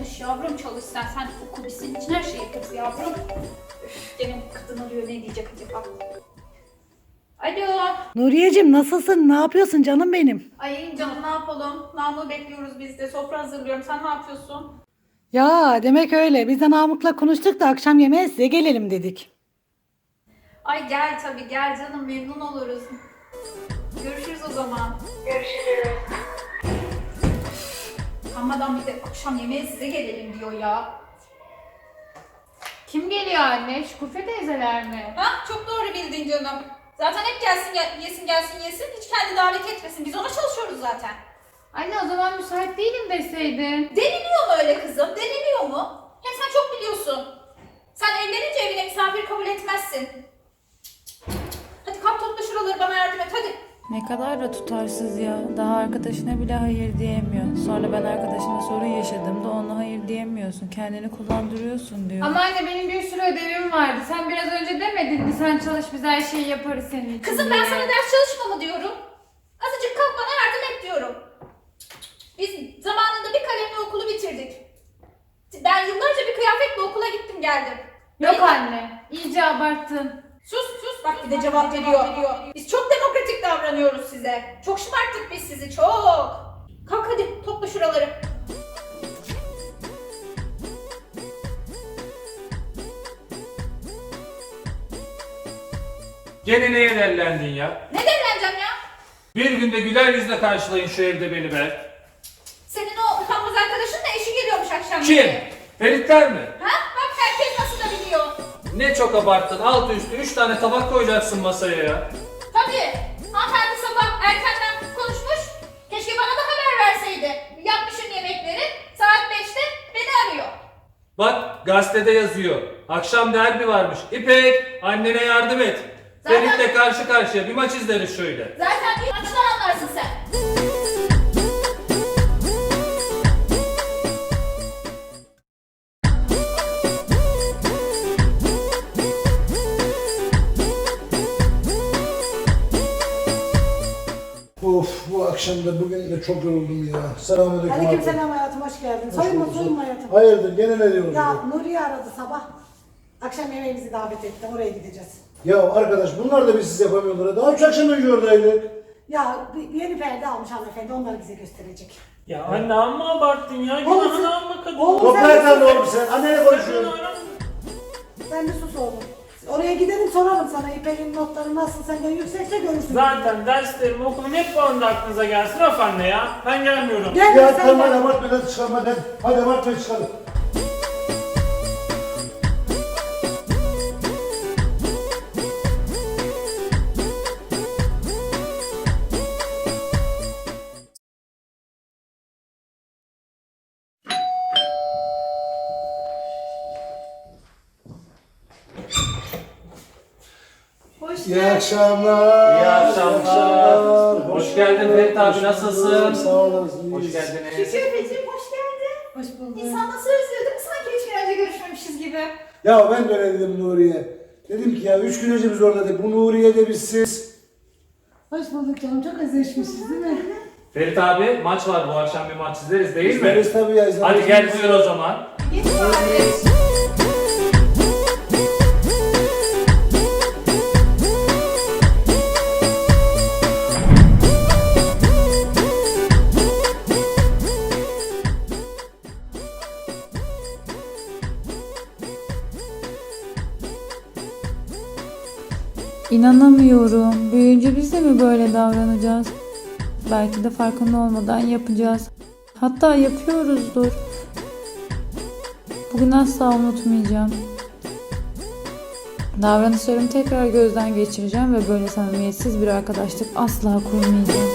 Çalış yavrum çalış sen. Sen oku biz senin için her şeyi yaparız yavrum. Üf, gene kadın arıyor ne diyecek acaba? Alo. Nuriyeciğim nasılsın? Ne yapıyorsun canım benim? Ay canım ne yapalım? Namlu bekliyoruz biz de. Sofra hazırlıyorum. Sen ne yapıyorsun? Ya demek öyle. Biz de Namık'la konuştuk da akşam yemeğe size gelelim dedik. Ay gel tabii gel canım memnun oluruz. Görüşürüz o zaman. Görüşürüz. Amadan bir de akşam yemeğe size gelelim diyor ya. Kim geliyor anne? Şükufe teyzeler mi? Ha çok doğru bildin canım. Zaten hep gelsin gel- yesin gelsin yesin. Hiç kendi davet etmesin. Biz ona çalışıyoruz zaten. Anne o zaman müsait değilim deseydin. Deniliyor mu öyle kızım? Deniliyor mu? Hem sen çok biliyorsun. Sen evlenince evine misafir kabul etmezsin. Ne kadar da tutarsız ya. Daha arkadaşına bile hayır diyemiyor. Sonra ben arkadaşına sorun yaşadığımda ona hayır diyemiyorsun. Kendini kullandırıyorsun diyor. Ama anne benim bir sürü ödevim vardı. Sen biraz önce demedin mi? Sen çalış biz her şeyi yaparız senin için Kızım diye. ben sana ders çalışma mı diyorum? Azıcık kalk bana yardım et diyorum. Biz zamanında bir kalemle okulu bitirdik. Ben yıllarca bir kıyafetle okula gittim geldim. Yok Hayır, anne. iyice abarttın. Sus sus bak bir de cevap veriyor. Biz çok demokratik davranıyoruz size. Çok şımarttık biz sizi çok. Kalk hadi topla şuraları. Gene neye derlendin ya? Ne demleneceğim ya? Bir günde güler yüzle karşılayın şu evde beni be. Senin o utanmaz arkadaşın da eşi geliyormuş akşam Kim? yemeğe. Feritler mi? Ne çok abarttın. Alt üstü üç tane tabak koyacaksın masaya ya. Tabii. Hanımefendi sabah erkenden konuşmuş. Keşke bana da haber verseydi. Yapmışım yemekleri. Saat 5'te beni arıyor. Bak gazetede yazıyor. Akşam derbi varmış. İpek annene yardım et. Zaten- Ferit'le karşı karşıya bir maç izleriz şöyle. Zaten akşam da bugün de çok yoruldum ya. Selamünaleyküm abi. Aleykümselam hayatım hoş geldin. Hoş Soyunma bulduk. soyunma hayatım. Hayırdır gene ne diyorsun? Ya. Nuriye aradı sabah. Akşam yemeğimizi davet etti. Oraya gideceğiz. ya arkadaş bunlar da biz siz yapamıyorlar. Daha üç akşam önce oradaydık. Ya bir yeni perde almış hanımefendi. Onları bize gösterecek. Ya anne amma abarttın ya. Oğlum Günahını sen- alma kadın. Oğlum Topla sen- yeter oğlum sen. Annene konuşuyorsun. Sen bir sus oğlum. Oraya gidelim soralım sana. İpek'in notları nasıl senden yüksekse görürsün. Zaten derslerim okulum hep bu anda aklınıza gelsin of anne ya. Ben gelmiyorum. Gel Ya sen tamam hadi gel. abartma hadi çıkalım hadi. Hadi abartma çıkalım. İyi akşamlar. İyi akşamlar. Hoş geldin Ferit abi, Hoş nasılsın? Sağ olasın. Hoş geldiniz. Şükrü'cüğüm hoş geldin. Hoş bulduk. İnsan nasıl özlüyor değil mi? Sanki hiç gün önce görüşmemişiz gibi. Ya ben de öyle dedim Nuriye. Dedim ki ya üç gün önce biz oradaydık. Bu Nuriye de biz siz. Hoş bulduk canım. Çok özleşmişiz değil mi? Ferit abi maç var bu akşam bir maç izleriz değil mi? İzleriz tabii ya. izlemez Hadi gel buyur o zaman. Git İnanamıyorum. Büyüyünce biz de mi böyle davranacağız? Belki de farkında olmadan yapacağız. Hatta yapıyoruzdur. Bugün asla unutmayacağım. Davranışlarımı tekrar gözden geçireceğim ve böyle samimiyetsiz bir arkadaşlık asla kurmayacağım.